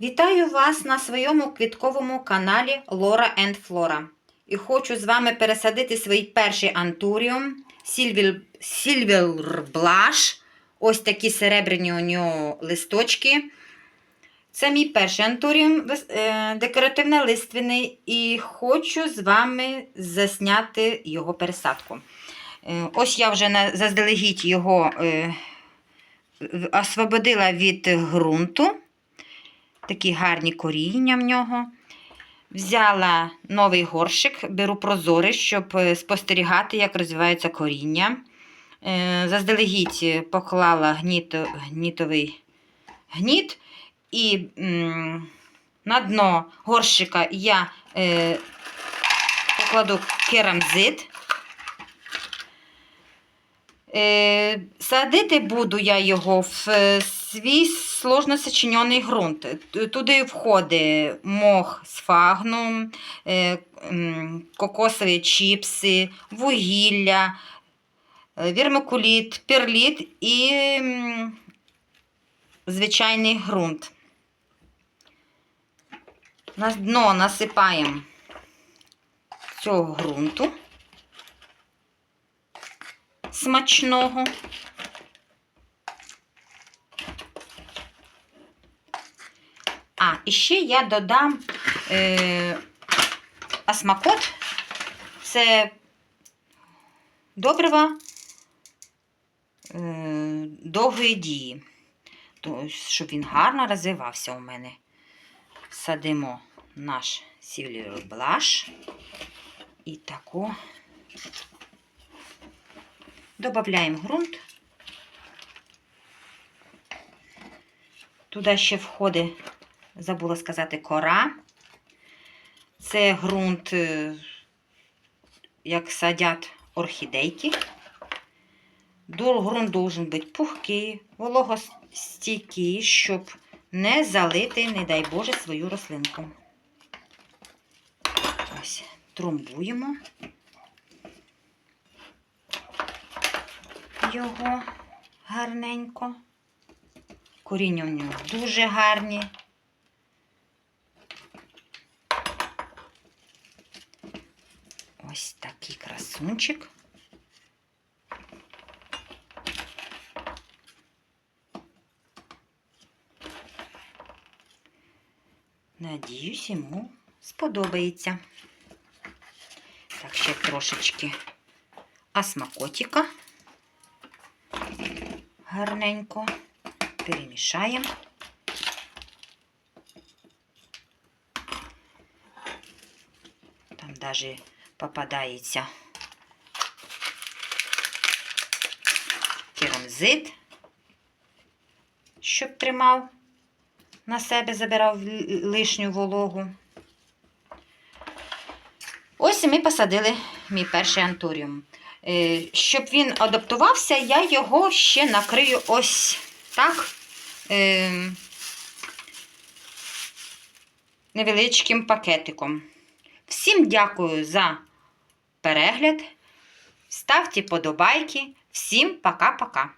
Вітаю вас на своєму квітковому каналі Лора енд Флора. І хочу з вами пересадити свій перший антуріум Silver Blush. Ось такі серебряні у нього листочки. Це мій перший антуріум е, декоративно-лиственний, і хочу з вами засняти його пересадку. Е, Ось я вже заздалегідь його е, освободила від ґрунту. Такі гарні коріння в нього. Взяла новий горщик, беру прозорий, щоб е, спостерігати, як розвивається коріння. Е, Заздалегідь поклала гніто, гнітовий гніт. І на дно горщика я е, покладу керамзит. Е, садити буду я його в е, свій сложно сочинений ґрунт. Туди входить мох з фагну, е, кокосові чіпси, вугілля, е, вірмикуліт, перліт і звичайний ґрунт. На дно насипаємо цього ґрунту смачного. А, і ще я додам е, асмакот. Це добрива е, довгої дії. Тобто, щоб він гарно розвивався у мене. Садимо наш сівлівий блаш і тако додаємо ґрунт. Туди ще входить, забула сказати, кора. Це ґрунт, е, як садять орхідейки. Ґрунт должен бути пухкий, вологостійкий, щоб не залити, не дай Боже, свою рослинку. Ось, тромбуємо його гарненько. Коріння у нього дуже гарні. Ось такий красунчик. Надіюсь, йому сподобається. Так, ще трошечки асмакотика. Гарненько перемішаємо. Там навіть попадається керамзит, щоб тримав на себе, забирав лишню вологу. Ось і ми посадили мій перший антуріум. Е, Щоб він адаптувався, я його ще накрию ось так. е, Невеличким пакетиком. Всім дякую за перегляд. Ставте подобайки. Всім пока-пока.